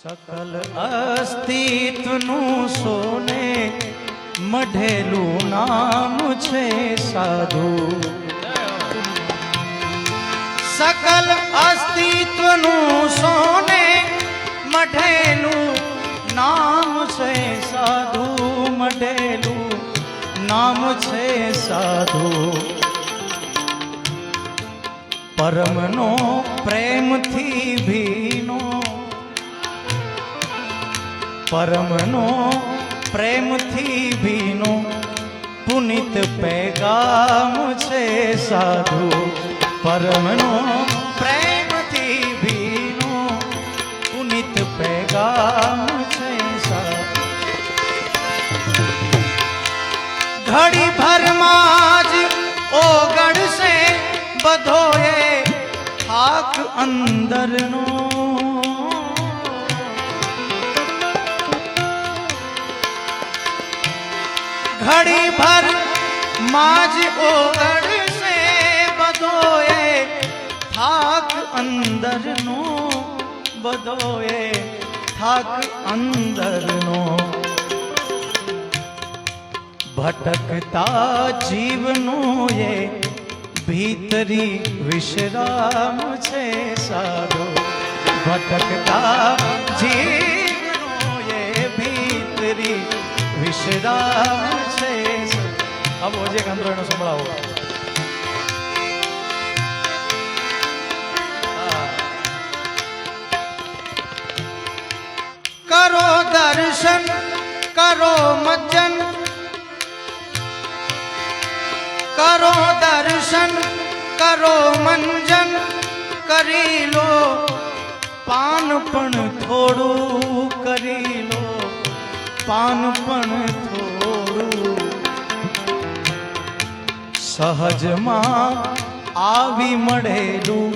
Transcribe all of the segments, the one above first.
સકલ અસ્તિત્વનું સોને મઢેલું નામ છે સાધુ સકલ અસ્તિત્વનું સોને મઢેલું નામ છે સાધુ મઢેલું નામ છે સાધુ પરમનો પ્રેમથી ભીનો પરમનો પ્રેમથી ભીનો પુનિત પેગામ છે સાધુ. પરમનો પ્રેમથી ભીનો પુનિત પેગામ છે સાધુ. ઘડી ભરમાં જ ઓગળશે બધોએ થાક અંદરનો ઘડી ભર માજ ઓગળશે બધોએ. થાક અંદરનો બધોએ. થાક અંદરનો. ભટકતા જીવનો એ ભીતરી વિશ્રામ છે સારો. ભટકતા જીવનો એ ભીતરી વિશ્રામ છે એક જે એનો સંભળાવો કરો દર્શન, કરો મજન કરો દર્શન, કરો મંજન. કરી લો પાન પણ થોડું, કરી લો પાન સહજમાં આવી મળેલું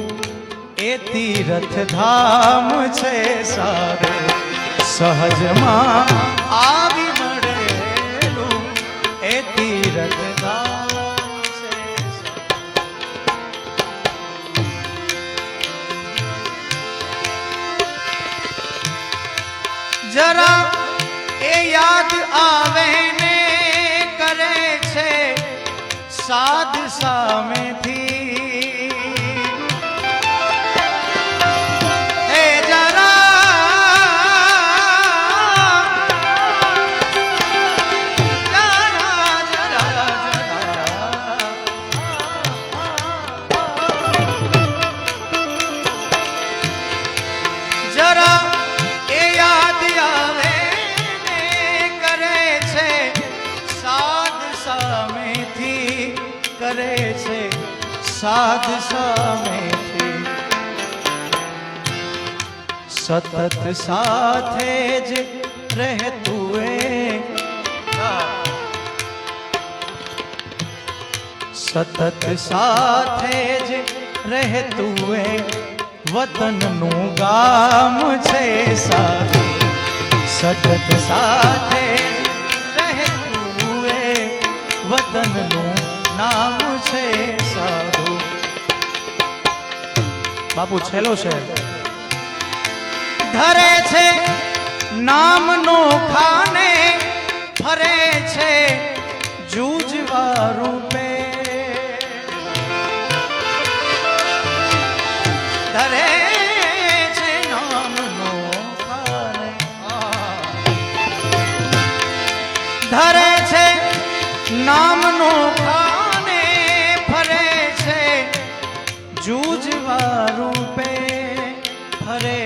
એ તીરથ ધામ છે સારે. સહજમાં આવી મળેલું એ તીરથ ધામ છે જરા એ યાદ આવે સાધ સામે સતત સાથે જ રહેતું સતત સાથે જ રહેતું વતનનું ગામ છે સાધુ સતત સાથે રહેતું એ વતનનું નામ છે બાપુ છેલ્લો છે. ધરે છે નામનો ખાને, ફરે છે જૂજવા રૂપે. ધરે છે નામનો ખાને ધરે છે નામનો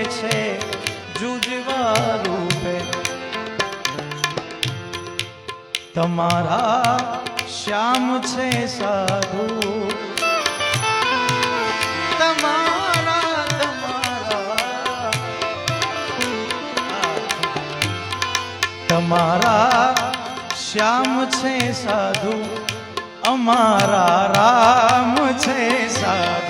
છે જુજવા રૂપે. તમારા શ્યામ છે સાધુ. તમારા તમારા. શ્યામ છે સાધુ. અમારા રામ છે સાધુ.